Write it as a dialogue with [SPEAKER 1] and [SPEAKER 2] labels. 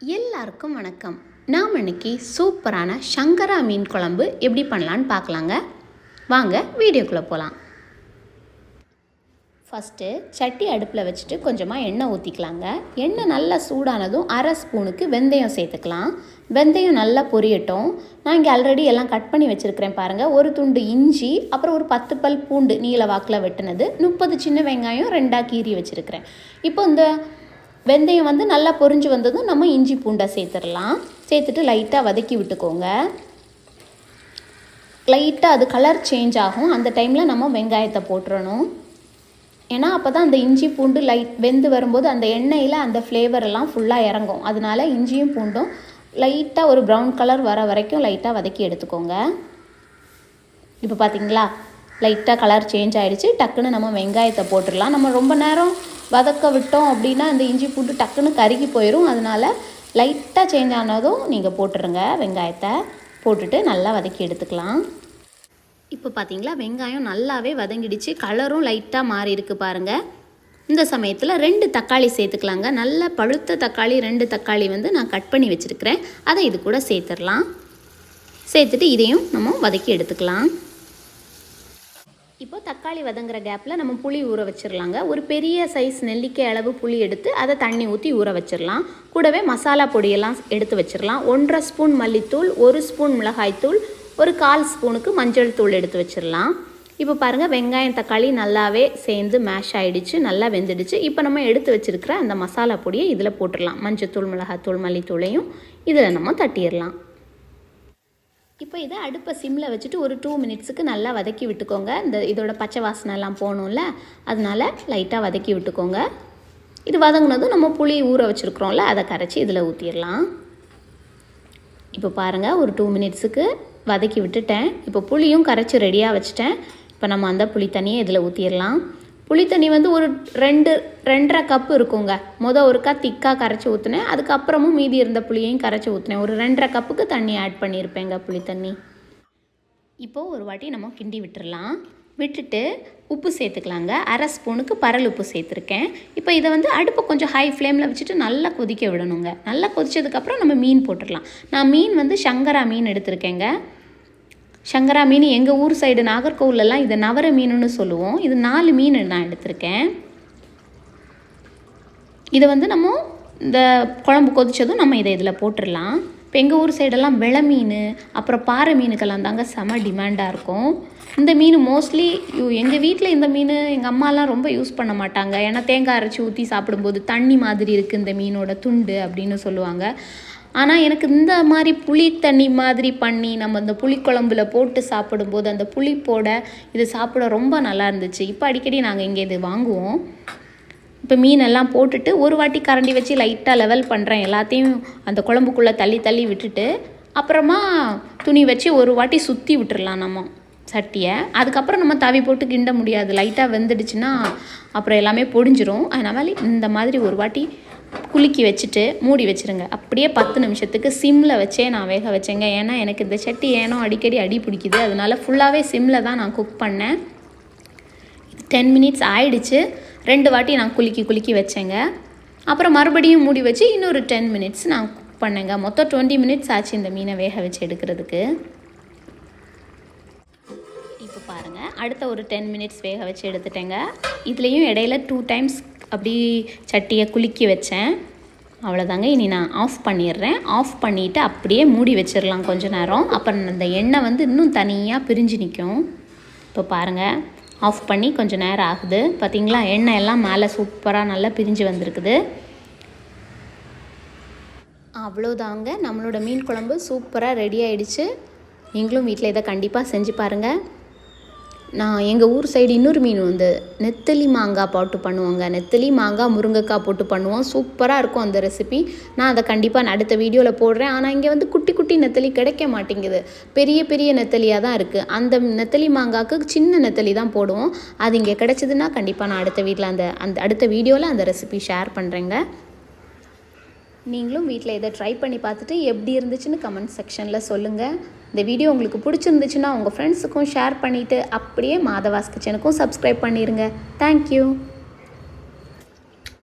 [SPEAKER 1] எல்லாருக்கும் வணக்கம். நாம் இன்னைக்கு சூப்பரான சங்கரா மீன் குழம்பு எப்படி பண்ணலான்னு பார்க்கலாங்க. வாங்க வீடியோக்குள்ளே போகலாம் ஃபஸ்ட்டு சட்டி அடுப்பில் வச்சுட்டு கொஞ்சமாக எண்ணெய் ஊற்றிக்கலாங்க எண்ணெய் நல்லா சூடானதும் அரை ஸ்பூனுக்கு வெந்தயம் சேர்த்துக்கலாம். வெந்தயம் நல்லா பொரியட்டும். நான் இங்கே ஆல்ரெடி எல்லாம் கட் பண்ணி வச்சுருக்கிறேன் பாருங்கள் ஒரு துண்டு இஞ்சி அப்புறம் ஒரு பத்து பல் பூண்டு நீல வாக்கில் வெட்டினது முப்பது சின்ன வெங்காயம் ரெண்டாக கீறி வச்சுருக்கிறேன். இப்போ இந்த வெந்தயம் வந்து நல்லா பொரிஞ்சு வந்ததும் நம்ம இஞ்சி பூண்டை சேர்த்துடலாம். சேர்த்துட்டு லைட்டாக வதக்கி விட்டுக்கோங்க. லைட்டாக அது கலர் சேஞ்ச் ஆகும். அந்த டைமில் நம்ம வெங்காயத்தை போட்டுறணும். ஏன்னா அப்போ தான் அந்த இஞ்சி பூண்டு லைட் வெந்து வரும்போது அந்த எண்ணெயில் அந்த ஃப்ளேவர் எல்லாம் ஃபுல்லாக இறங்கும். அதனால இஞ்சியும் பூண்டும் லைட்டாக ஒரு ப்ரௌன் கலர் வர வரைக்கும் லைட்டாக வதக்கி எடுத்துக்கோங்க. இப்போ பார்த்தீங்களா லைட்டாக கலர் சேஞ்ச் ஆகிடுச்சு டக்குன்னு நம்ம வெங்காயத்தை போட்டுடலாம். நம்ம ரொம்ப நேரம் வதக்க விட்டோம் அப்படின்னா இந்த இஞ்சி பூண்டு டக்குன்னு கருகி போயிடும் அதனால் லைட்டாக சேஞ்ச் ஆனதும் நீங்கள் போட்டுருங்க. வெங்காயத்தை போட்டுட்டு நல்லா வதக்கி எடுத்துக்கலாம். இப்போ பார்த்தீங்களா வெங்காயம் நல்லாவே வதங்கிடுச்சு. கலரும் லைட்டாக மாறி இருக்கு பாருங்கள் இந்த சமயத்தில் ரெண்டு தக்காளி சேர்த்துக்கலாங்க. நல்ல பழுத்த தக்காளி ரெண்டு தக்காளி வந்து நான் கட் பண்ணி வச்சுருக்கிறேன். அதை இது கூட சேர்த்துடலாம். சேர்த்துட்டு இதையும் நம்ம வதக்கி எடுத்துக்கலாம். இப்போ தக்காளி வதங்குற கேப்பில் நம்ம புளி ஊற வச்சிடலாங்க ஒரு பெரிய சைஸ் நெல்லிக்காய் அளவு புளி எடுத்து அதை தண்ணி ஊற்றி ஊற வச்சிடலாம் கூடவே மசாலா பொடியெல்லாம் எடுத்து வச்சிடலாம் ஒன்றரை ஸ்பூன் மல்லித்தூள் ஒரு ஸ்பூன் மிளகாய்த்தூள் ஒரு கால் ஸ்பூனுக்கு மஞ்சள் தூள் எடுத்து வச்சிடலாம் இப்போ பாருங்கள் வெங்காயம் தக்காளி நல்லாவே சேர்ந்து மேஷ் ஆகிடுச்சு நல்லா வெந்துடுச்சு. இப்போ நம்ம எடுத்து வச்சுருக்கிற அந்த மசாலா பொடியை இதில் போட்டுடலாம் மிளகாய் மிளகாத்தூள் மல்லித்தூளையும் இதில் நம்ம தட்டிடலாம் இப்போ இதை அடுப்பை சிம்மில் வச்சுட்டு ஒரு டூ மினிட்ஸுக்கு நல்லா வதக்கி விட்டுக்கோங்க. இந்த இதோட பச்சை வாசனை எல்லாம் போகணும்ல அதனால லைட்டாக வதக்கி விட்டுக்கோங்க. இது வதங்கினதும் நம்ம புளி ஊற வச்சுருக்குறோம்ல அதை கரைச்சி இதில் ஊற்றிடலாம் இப்போ பாருங்கள் ஒரு டூ மினிட்ஸுக்கு வதக்கி விட்டுட்டேன். இப்போ புளியும் கரைச்சி ரெடியாக வச்சுட்டேன். இப்போ நம்ம அந்த புளி தண்ணியை இதில் ஊற்றிடலாம் புளித்தண்ணி வந்து ஒரு ரெண்டு ரெண்டரை கப்பு இருக்குங்க. மொதல் ஒருக்கா திக்காக கரைச்சி ஊற்றுனேன் அதுக்கப்புறமும் மீதி இருந்த புளியையும் கரைச்சி ஊற்றுனேன் ஒரு ரெண்டரை கப்புக்கு தண்ணி ஆட் பண்ணியிருப்பேங்க புளித்தண்ணி இப்போது ஒரு வாட்டி நம்ம கிண்டி விட்டுடலாம் விட்டுட்டு உப்பு சேர்த்துக்கலாங்க. அரை ஸ்பூனுக்கு பரல் உப்பு சேர்த்துருக்கேன். இப்போ இதை வந்து அடுப்பை கொஞ்சம் ஹை ஃப்ளேமில் வச்சுட்டு நல்லா கொதிக்க விடணுங்க. நல்லா கொதிச்சதுக்கப்புறம் நம்ம மீன் போட்டுடலாம். நான் மீன் வந்து சங்கரா மீன் எடுத்திருக்கேங்க. சங்கரா மீன் எங்கள் ஊர் சைடு நாகர்கோவிலெல்லாம் இதை நவர மீனுன்னு சொல்லுவோம். இது நாலு மீன் நான் எடுத்திருக்கேன். இதை வந்து நம்ம இந்த குழம்பு கொதித்ததும் நம்ம இதை இதில் போட்டுடலாம். இப்போ எங்கள் ஊர் சைடெல்லாம் வெளை மீன் அப்புறம் பாறை மீனுக்கெல்லாம் தாங்க செம டிமாண்டாக இருக்கும். இந்த மீன் மோஸ்ட்லி எங்கள் வீட்டில் இந்த மீன் எங்கள் அம்மாலாம் ரொம்ப யூஸ் பண்ண மாட்டாங்க. ஏன்னா தேங்காய் அரைச்சி ஊற்றி சாப்பிடும்போது தண்ணி மாதிரி இருக்குது இந்த மீனோட துண்டு அப்படின்னு சொல்லுவாங்க. ஆனால் எனக்கு இந்த மாதிரி புளி தண்ணி மாதிரி பண்ணி நம்ம இந்த புளிக்குழம்புல போட்டு சாப்பிடும்போது அந்த புளிப்போட இது சாப்பிட ரொம்ப நல்லா இருந்துச்சு. இப்போ அடிக்கடி நாங்கள் இங்கே இது வாங்குவோம். இப்போ மீனெல்லாம் போட்டுட்டு ஒரு வாட்டி கரண்டி வச்சு லைட்டாக லெவல் பண்ணுறேன் எல்லாத்தையும் அந்த குழம்புக்குள்ளே தள்ளி தள்ளி விட்டுட்டு அப்புறமா துணி வச்சு ஒரு வாட்டி சுற்றி விட்டுறலாம் நம்ம சட்டியை. அதுக்கப்புறம் நம்ம தவி போட்டு கிண்ட முடியாது. லைட்டாக வெந்துடுச்சுன்னா அப்புறம் எல்லாமே பொடிஞ்சிரும். அதனால் இந்த மாதிரி ஒரு வாட்டி குலுக்கி வச்சுட்டு மூடி வச்சுருங்க. அப்படியே பத்து நிமிஷத்துக்கு சிம்மில் வச்சே நான் வேக வச்சேங்க. ஏன்னா எனக்கு இந்த சட்டி ஏனோ அடிக்கடி அடி பிடிக்குது. அதனால ஃபுல்லாகவே சிம்மில் தான் நான் குக் பண்ணேன். டென் மினிட்ஸ் ஆயிடுச்சு. ரெண்டு வாட்டி நான் குலுக்கி குலுக்கி வச்சேங்க. அப்புறம் மறுபடியும் மூடி வச்சு இன்னொரு டென் மினிட்ஸ் நான் குக் பண்ணேங்க. மொத்தம் டுவெண்ட்டி மினிட்ஸ் ஆச்சு இந்த மீனை வேக வச்சு எடுக்கிறதுக்கு. இப்போ பாருங்கள் அடுத்த ஒரு டென் மினிட்ஸ் வேக வச்சு எடுத்துட்டேங்க. இதுலேயும் இடையில டூ டைம்ஸ் அப்படி சட்டியை குலுக்கி வச்சேன். அவ்வளோதாங்க இனி நான் ஆஃப் பண்ணிடுறேன். ஆஃப் பண்ணிவிட்டு அப்படியே மூடி வச்சிடலாம் கொஞ்ச நேரம். அப்புறம் அந்த எண்ணெய் வந்து இன்னும் தனியாக பிரிஞ்சு நிற்கும். இப்போ பாருங்கள் ஆஃப் பண்ணி கொஞ்சம் நேரம் ஆகுது. பார்த்தீங்களா? எண்ணெய் எல்லாம் மேலே சூப்பராக நல்லா பிரிஞ்சு வந்திருக்குது. அவ்வளோதாங்க நம்மளோட மீன் குழம்பு சூப்பராக ரெடி ஆகிடுச்சு நீங்களும் வீட்டில் இதை கண்டிப்பாக செஞ்சு பாருங்கள் நான் எங்கள் ஊர் சைடு இன்னொரு மீன் வந்து நெத்தலி மாங்காய் போட்டு பண்ணுவாங்க. நெத்தலி மாங்காய் முருங்கைக்காய் போட்டு பண்ணுவோம். சூப்பராக இருக்கும் அந்த ரெசிபி நான் அதை கண்டிப்பாக நான் அடுத்த வீடியோவில் போடுறேன். ஆனால் இங்கே வந்து குட்டி குட்டி நெத்தலி கிடைக்க மாட்டேங்குது. பெரிய பெரிய நெத்தலியாக தான் இருக்குது அந்த நெத்தலி மாங்காய்க்கு சின்ன நெத்தலி தான் போடுவோம். அது இங்கே கிடச்சிதுன்னா கண்டிப்பாக நான் அடுத்த வீட்டில் அந்த அந்த அடுத்த வீடியோவில் அந்த ரெசிபி ஷேர் பண்ணுறேங்க நீங்களும் வீட்டில் இதை ட்ரை பண்ணி பார்த்துட்டு எப்படி இருந்துச்சுன்னு கமெண்ட் செக்ஷனில் சொல்லுங்கள் இந்த வீடியோ உங்களுக்கு பிடிச்சிருந்துச்சுன்னா உங்கள் ஃப்ரெண்ட்ஸுக்கும் ஷேர் பண்ணிவிட்டு அப்படியே மாதவாஸ் கிச்சனுக்கும் சப்ஸ்கிரைப் பண்ணிடுங்க தேங்க்யூ